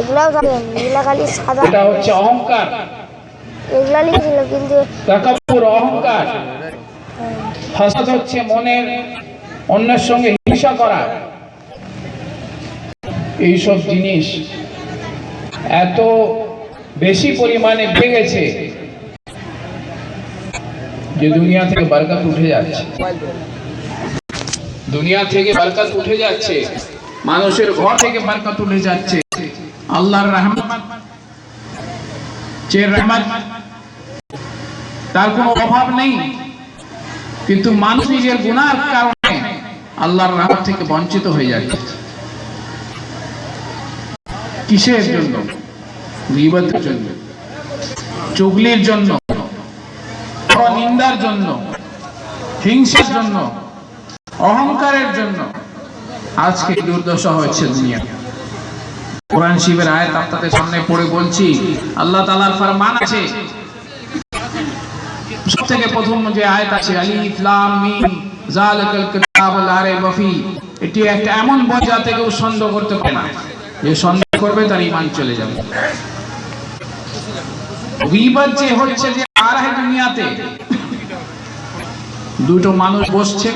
এগুলাও থাকে এগুলা খালি সাদা। এটা হচ্ছে অহংকার। এগুলা লিখেছিল কিন্তু তাকাব্বুর অহংকার। হাসাদ হচ্ছে মনের অন্যের সঙ্গে হিংসা করা। এইসব জিনিস এত বেশি পরিমাণে বেড়ে যে দুনিয়া থেকে বরকত উঠে যাচ্ছে। দুনিয়া থেকে বরকত উঠে যাচ্ছে। মানুষের ঘর থেকে বরকত উঠে যাচ্ছে। আল্লাহর রহমত, যে রহমত, তার কোনো অভাব নেই। কিন্তু মানুষ নিজের গুনার কারণে আল্লাহর রহমত থেকে বঞ্চিত হয়ে যাচ্ছে। কিসের জন্য? গীবতের জন্য, চুগলির জন্য নিন্দার জন্য, হিংসার জন্য, অহংকারের জন্য। আজকে দুর্দশা হয়েছে দুনিয়া কোরআন শিবের আয়াত আপনাদের সামনে পড়ে বলছি। আল্লাহ ফরমান আছে। প্রথম যে আয়াত আছে মিম ফি। এটি একটা এমন বই সন্দেহ করতে পারে না। যে সন্দেহ করবে তার ঈমান চলে যাবে। গীবত যে হচ্ছে যে আর হয় দুনিয়াতে, দুটো মানুষ বসছে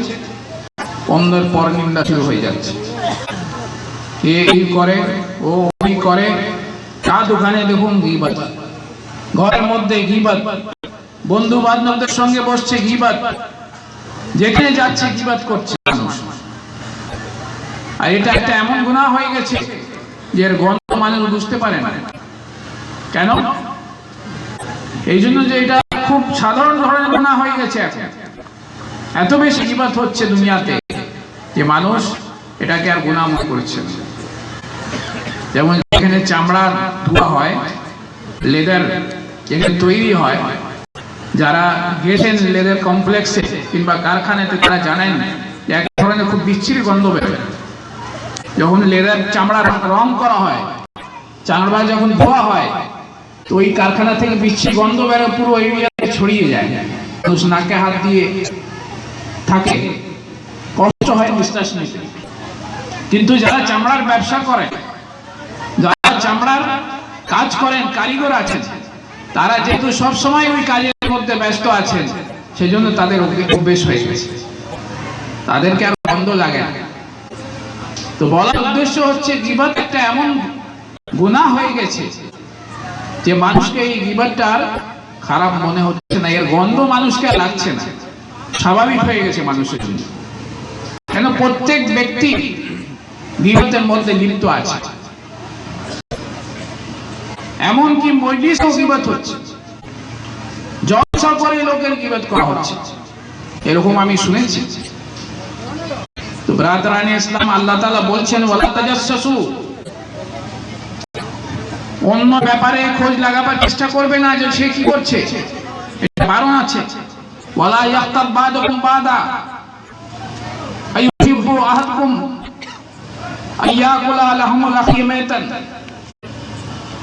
অন্যের পর নিন্দা শুরু হয়ে যাচ্ছে। এ এই করে? করে, চা দোকানে দেখুন গিবাত ঘরের মধ্যে গিবাত বন্ধু বান্ধবদের সঙ্গে বসছে যেখানে যাচ্ছে করছে। আর এটা একটা এমন গুনাহ হয়ে গেছে যে এর গন্ধ মানুষ বুঝতে পারে না। কেন? এই জন্য যে এটা খুব সাধারণ ধরনের গুনাহ হয়ে গেছে এত বেশি গিবাত হচ্ছে দুনিয়াতে যে মানুষ এটাকে আর মনে করছে না। যেমন যেখানে চামড়া ধোয়া হয়, লেদার যেখানে তৈরি হয়, যারা গেছেন লেদার কমপ্লেক্সে কিংবা কারখানাতে, তারা জানেন এক ধরনের খুব বিচ্ছিরি গন্ধ বেরোয় যখন লেদার চামড়া রং করা হয়, চামড়া যখন ধোয়া হয়, তো ওই কারখানা থেকে বিচ্ছিরি গন্ধ বেরো পুরো এরিয়াতে ছড়িয়ে যায়। মানুষ নাকে হাত দিয়ে থাকে। কষ্ট হয় নিঃশ্বাস নিতে। কিন্তু যারা চামড়ার ব্যবসা করে চামড়ার কাজ করেন, কারিগর আছেন। তারা যেহেতু সব সময় ওই কাজের মধ্যে ব্যস্ত আছেন, সেজন্য তাদের অভ্যেস হয়ে গেছে। তাদেরকে আর বন্ধ লাগে না। তো বলার উদ্দেশ্য হচ্ছে, গিবাত একটা এমন গুনাহ হয়ে গেছে যে মানুষকে এই গিবাতটা খারাপ মনে হচ্ছে না। এর গন্ধ মানুষকে লাগছে না। স্বাভাবিক হয়ে গেছে মানুষের জন্য। কেন প্রত্যেক ব্যক্তি গিবতের মধ্যে লিপ্ত আছে? এমনকি মজলিসও গিবত হচ্ছে। জলসা করে লোকের গিবত করা হচ্ছে। এরকম আমি শুনেছি। তো ইসলাম আল্লাহ তাআলা বলছেন, ওয়ালা তাজাসসু অন্য ব্যাপারে খোঁজ লাগাবার চেষ্টা করবে না যে সে কি করছে। এটা আছে। ওয়ালা ইয়াক্তাব বাদুকুম বাদা। আইয়ুহিব্বু আহাদুকুম। আইয়াকুলা লাহুমুল আখি মাইতান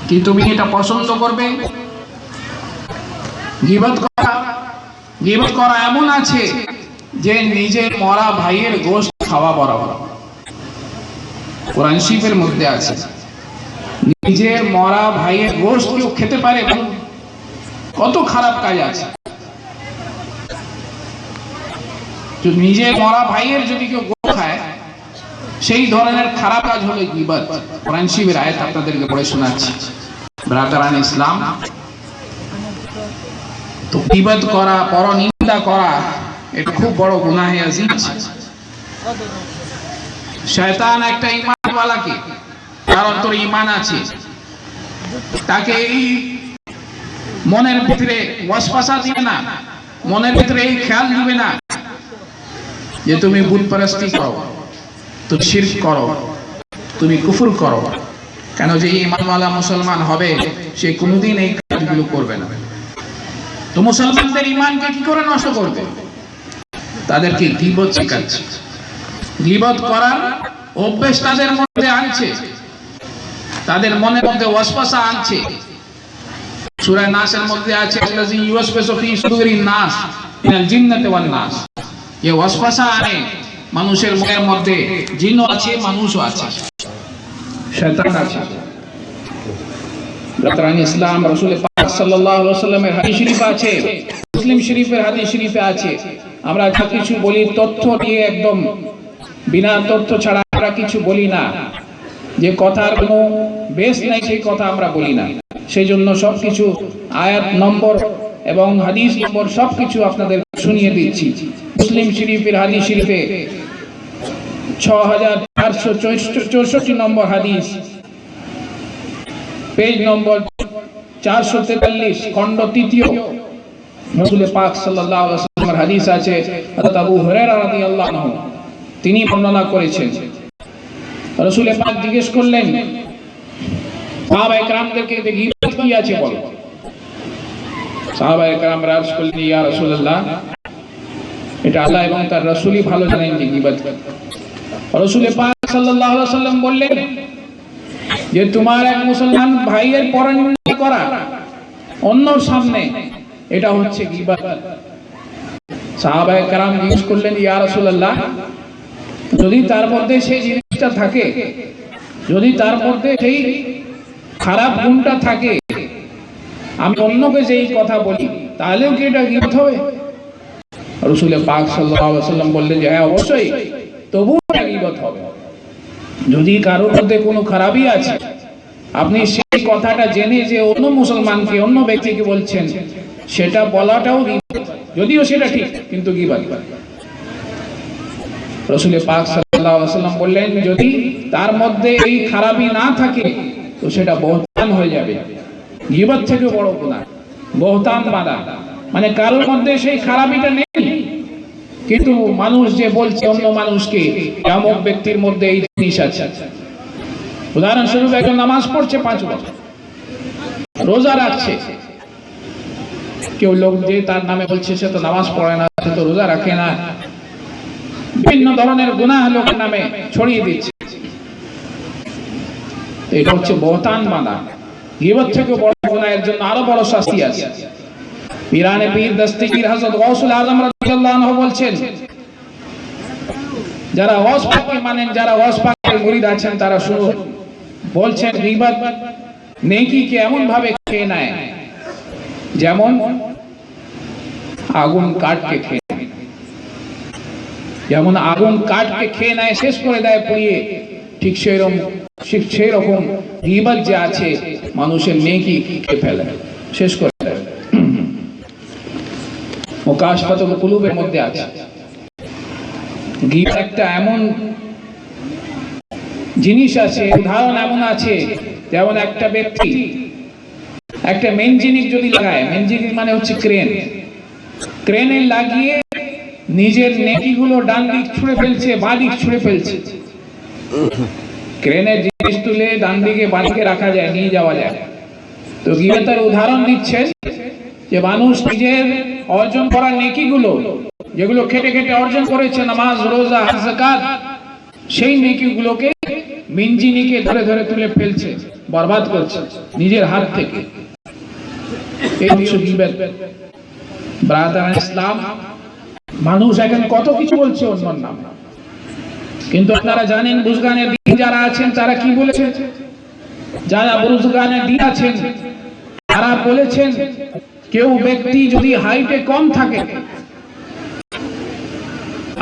কি তুমি এটা পছন্দ করবে? গিবত করা গিবত করা এমন আছে যে নিজের মরা ভাইয়ের গোশত খাওয়া বরাবর। কোরআন শরীফের মধ্যে আছে, নিজের মরা ভাইয়ের গোশত কেউ খেতে পারে? কত খারাপ কাজ আছে। নিজের মরা ভাইয়ের যদি কেউ গো খায়, সেই ধরনের খারাপ কাজ হলো গিবত। কোরআন শরীফের আয়াত আপনাদেরকে পড়ে শোনাচ্ছি। ব্রাতারান ইসলাম। তো গিবত করা, পরনিন্দা করা, এটা খুব বড় গুনাহে আজিম শয়তান একটা ঈমানওয়ালাকে তার অন্তরে ঈমান আছে, তাকে এই মনের ভিতরে ওয়াসওয়াসা দিবে না, মনের ভিতরে এই খেয়াল দিবে না, যে তুমি বুত পরস্তি করো, তুমি শিরক করো, তুমি কুফর করো। কেন যে ইমানওয়ালা মুসলমান হবে, সে কোনোদিন এই কাজগুলো করবে না। তো মুসলমানদের ইমানকে কি করে নষ্ট করবে? তাদেরকে গিবত শেখাচ্ছে। গিবত করার অভ্যেস তাদের মধ্যে আনছে। তাদের মনের মধ্যে ওয়াসওয়াসা আনছে। সূরা নাসের মধ্যে আছে নাস, মিনাল জিন্নাতি নাস। এই ওয়াসওয়াসা আনে মানুষের মনের মধ্যে, জিনও আছে, মানুষও আছে। শয়তান আছে। ব্রাতারান ইসলাম, রসুল পাক সাল্লাল্লাহু আলাইহি ওয়াসাল্লামের হাদিস শরীফ আছে, মুসলিম শরীফের হাদিস শরীফে আছে। আমরা যা কিছু বলি তথ্য দিয়ে একদম বিনা তথ্য ছাড়া আমরা কিছু বলি না। যে কথার কোনো বেশ নাই, সেই কথা আমরা বলি না। সেই জন্য সব কিছু আয়াত নম্বর এবং হাদিস নম্বর সব কিছু আপনাদের শুনিয়ে দিচ্ছি। মুসলিম শরীফের হাদিস শরীফে ছ নম্বর হাদিস। পেজ নম্বর চারশো তেতাল্লিশ, খণ্ড তৃতীয়। রসুল পাক ওয়াসাল্লামের হাদিস আছে আবু তিনি বর্ণনা করেছেন। রসুল পাক জিজ্ঞেস করলেন এটা আল্লাহ এবং তার রাসূলই ভালো জানেন যে বললেন যে তোমার এক মুসলমান ভাইয়ের করা অন্যর সামনে, এটা হচ্ছে জিজ্ঞেস করলেন যদি তার মধ্যে সেই জিনিসটা থাকে, যদি তার মধ্যে সেই খারাপ গুণটা থাকে, আমি অন্যকে যেই কথা বলি, তাহলেও কি এটা গীবত হবে? রসুল পাক সাল্লাল্লাহু আলাইহি বললেন যে হ্যাঁ অবশ্যই। তবুও যদি কারোর মধ্যে কোনো খারাপই আছে, আপনি সেই কথাটা জেনে যে অন্য মুসলমানকে, অন্য ব্যক্তিকে বলছেন, সেটা বলাটাও যদিও সেটা ঠিক, কিন্তু গিবাদ। রসুল পাক সাল্লাল্লাহু আলাইহি ওয়াসাল্লাম বললেন, যদি তার মধ্যে এই খারাপই না থাকে, তো সেটা বহতান হয়ে যাবে। গিবত থেকে বড় গুনাহ, বহতান বাধা। মানে কারোর মধ্যে সেই খারাপিটা নেই। কিন্তু মানুষ যে বলছে অন্য মানুষকে অমুক ব্যক্তির মধ্যে এই জিনিস আছে। উদাহরণস্বরূপ একজন নামাজ পড়ছে পাঁচ বছর, রোজা রাখছে। কেউ লোক যে তার নামে বলছে, সে তো নামাজ পড়ে না, সে তো রোজা রাখে না। বিভিন্ন ধরনের গুনাহ লোকের নামে ছড়িয়ে দিচ্ছে। এটা হচ্ছে বহতান মানা গিবত থেকে বড় গুনাহের জন্য আরও বড় শাস্তি আছে। পীরানে পীর দস্তিগীর হযরত গৌসুল আজম রাদিয়াল্লাহু আনহু বলছেন, যারা ওয়াস পাককে মানেন, যারা ওয়াস পাকের আছেন, তারা বলছেন নেকিকে এমন ভাবে খেয়ে নেয়, যেমন আগুন কাঠকে খেয়ে যেমন আগুন কাঠকে খেয়ে নেয়, শেষ করে দেয় পুড়িয়ে, ঠিক সেই রকম ঠিক যে আছে, মানুষের নেকি খেয়ে ফেলে? শেষ করে কুলুবের মধ্যে আছে। একটা এমন জিনিস আছে, উদাহরণ এমন আছে, যেমন একটা ব্যক্তি, একটা যদি লাগায় মানে হচ্ছে ক্রেন। ক্রেনে লাগিয়ে নিজের নেকিগুলো ডান দিক ছুঁড়ে ফেলছে, বাঁ দিক ছুঁড়ে ফেলছে। ক্রেনের জিনিস তুলে ডান দিকে রাখা যায়, নিয়ে যাওয়া যায়। তো গিয়ে তার উদাহরণ দিচ্ছেন যে মানুষ নিজের অর্জন করা নেকিগুলো, যেগুলো খেটে খেটে অর্জন করেছে, নামাজ, রোজা, হজ যাকাত সেই নেকিগুলোকে মিনজিনিকে ধরে ধরে তুলে ফেলছে, বরবাদ করছে নিজের হাত থেকে। ইসলাম মানুষ এখন কত কিছু বলছে অন্য নাম। কিন্তু আপনারা জানেন দিন যারা আছেন, তারা কি বলেছেন যারা বুজগানের দিন আছেন, তারা বলেছেন কেউ ব্যক্তি যদি হাইটে কম থাকে,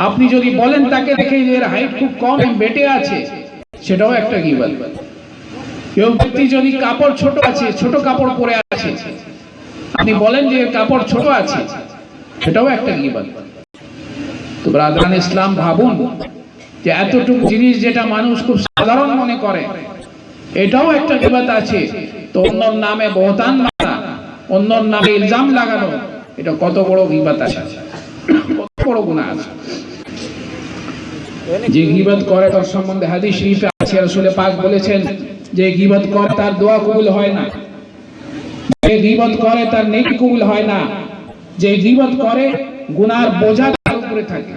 আপনি যদি বলেন তাকে দেখে যে এর হাইট খুব কম বেটে আছে, সেটাও একটা গিবত কেউ ব্যক্তি যদি কাপড় ছোট আছে, ছোট কাপড় পরে আছে, আপনি বলেন যে কাপড় ছোট আছে, সেটাও একটা গিবত তো ব্রাদান ইসলাম ভাবুন যে এতটুকু জিনিস যেটা মানুষ খুব সাধারণ মনে করে, এটাও একটা গিবত আছে। তো অন্য নামে বহতান মারা অন্যর নামে ইলজাম লাগানো, এটা কত বড় গিবত আছে? কত বড় গুনাহ আছে? যে গিবত করে তার সম্বন্ধে হাদিস শরীফে আছে রাসূলে পাক বলেছেন, যে গিবত করে তার দোয়া কবুল হয় না। যে গিবত করে তার নেকি কবুল হয় না। যে গিবত করে গুনার বোঝা তার উপরে থাকে।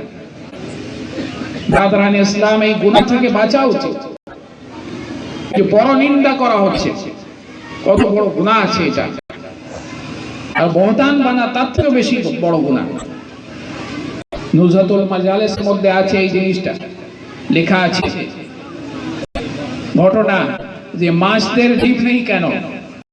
ব্রাদারান ইসলাম এই গুনাহ থেকে বাঁচা উচিত যে পরনিন্দা করা হচ্ছে। কত বড় গুনাহ আছে এটা। আর বহতান বানা তার থেকেও বেশি বড় গুণা। নুজাতুল মাজালেস মধ্যে আছে এই জিনিসটা। লেখা আছে। ঘটনা যে মাছদের ডিপ নেই কেন?